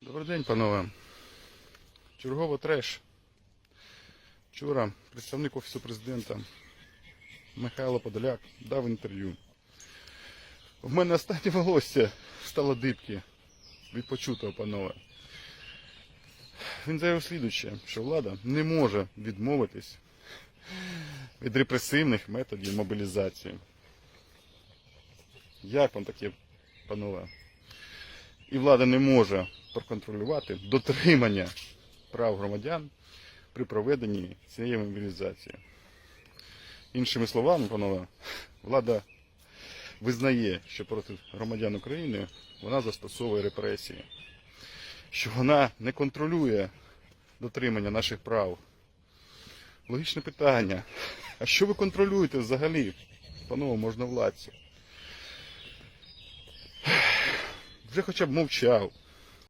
Добрий день, панове. Чергово треш. Вчора представник Офісу президента Михайло Подоляк дав інтерв'ю. В мене останнє волосся стало дибки від почутого, панове. Він заявив слідуюче, що влада не може відмовитись від репресивних методів мобілізації. Як вам таке, панове? І влада не може проконтролювати дотримання прав громадян при проведенні цієї мобілізації. Іншими словами, панове, влада визнає, що проти громадян України вона застосовує репресії, що вона не контролює дотримання наших прав. Логічне питання. А що ви контролюєте взагалі, панове можновладці? Вже хоча б мовчав.